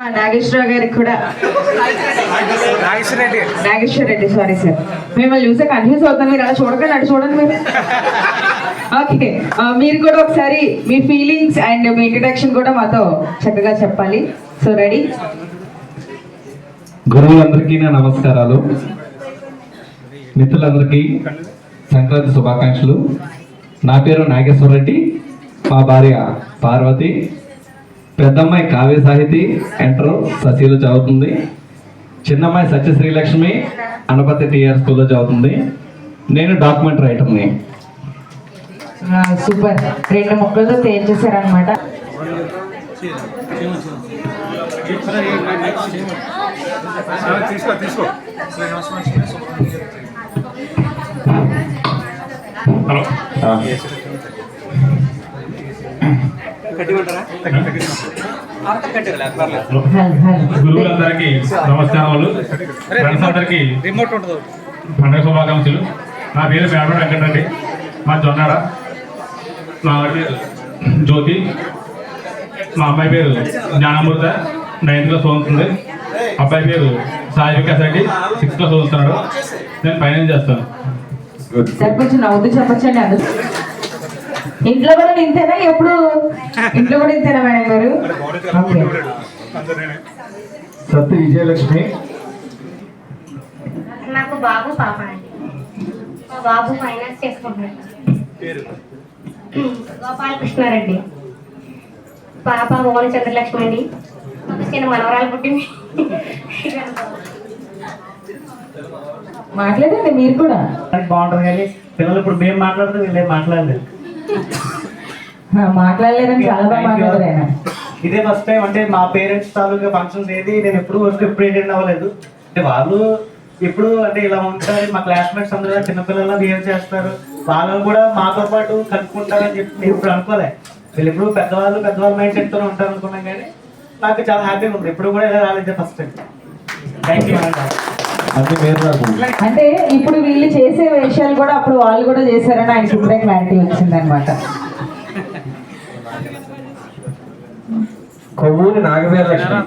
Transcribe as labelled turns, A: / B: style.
A: నాగేశ్వరరావు గారికి కూడా.
B: Nageswara Reddy
A: Nageswara Reddy sorry sir మిమ్మల్ని చూస్తే కన్ఫ్యూజ్ అవుతాను మీరు అలా చూడకండి అటు చూడండి మీరు. ఓకే మీరు కూడా ఒకసారి మీ ఫీలింగ్స్ అండ్ మీ ఇంట్రడక్షన్ కూడా మాతో చక్కగా చెప్పాలి. సో రెడీ
C: గురువులందరికీ నా నమస్కారాలు. మిత్రులందరికీ సంక్రాంతి శుభాకాంక్షలు. నా పేరు నాగేశ్వర రెడ్డి మా భార్య పార్వతి. పెద్దమ్మాయి కావ్య సాహితి ఎంటర్ ససీలో చదువుతుంది. చిన్నమ్మాయి సత్య శ్రీలక్ష్మి అనపతి టీఆర్ స్కూల్లో చదువుతుంది. నేను డాక్యుమెంట్ రైటర్ని
A: సూపర్. రెండు ముక్కలతో తేల్చేశారనమాట
B: తీసుకో తీసుకో హలో
D: గురువులందరికీ నమస్కారములు ఫ్రెండ్స్ అందరికీ
B: రిమోట్ ఉంటుంది
D: పండుగ శుభాకాంక్షలు. నా పేరు పేడ వెంకటరెడ్డి మా జొన్నాడ. మా ఆవిడ పేరు జ్యోతి. మా అమ్మాయి పేరు జ్ఞానమూర్త నైన్త్ క్లాస్ చదువుతుంది. అబ్బాయి పేరు సాయి వికాస్ రెడ్డి. సిక్స్త్ క్లాస్ చదువుతున్నాడు. నేను ఫైనల్ చేస్తాను.
A: సార్ కొంచెం నవ్వుతూ చెప్పచ్చండి అందరూ. ఇంట్లో కూడా ఇంతేనా? ఎప్పుడు? ఇంట్లో కూడా ఇంతేనా మేడం గారు?
C: సత్య విజయలక్ష్మి.
E: నాకు బాబు పాప అండి. మా బాబు ఫైనాన్స్ చేసుకుంటున్నాడు. గోపాలకృష్ణారెడ్డి. పాప మోహన చంద్రలక్ష్మి అండి. ఒక చిన్న మనవరాలు పుట్టింది
A: మాట్లాడండి మీరు కూడా.
F: అది బాగుంటుంది కానీ పిల్లలు ఇప్పుడు మేము మాట్లాడితే వీళ్ళు ఏం మాట్లాడలేదు.
A: మాట్లాడలేదని చాలా బాగా మాట్లాడారు ఆయన.
F: ఇదే ఫస్ట్ టైం అంటే మా పేరెంట్స్ తాలూకా ఫంక్షన్స్ ఏది నేను ఎప్పుడు వరకు ఎప్పుడు అటెండ్ అవ్వలేదు. అంటే వాళ్ళు ఎప్పుడు అంటే ఇలా ఉంటారు మా క్లాస్మేట్స్ అందరూ చిన్నపిల్లల బిహేవ్ చేస్తారు. వాళ్ళని కూడా మాతో పాటు కలుపుకుంటారని చెప్పి నేను ఇప్పుడు అనుకోలే. వీళ్ళు ఎప్పుడు పెద్దవాళ్ళు పెద్దవాళ్ళ మైండ్ సెట్ తోనే ఉంటారు అనుకున్నాం కానీ నాకు చాలా హ్యాపీగా ఉంది. ఎప్పుడు కూడా ఇలా రాలేదు ఫస్ట్ టైం థ్యాంక్ యూ
A: అంటే ఇప్పుడు వీళ్ళు చేసే విషయాలు కూడా అప్పుడు వాళ్ళు కూడా చేశారని ఆయనకి ఇప్పుడే క్లారిటీ వచ్చిందనమాట
C: కొవ్వూరి నాగవీర లక్ష్మి.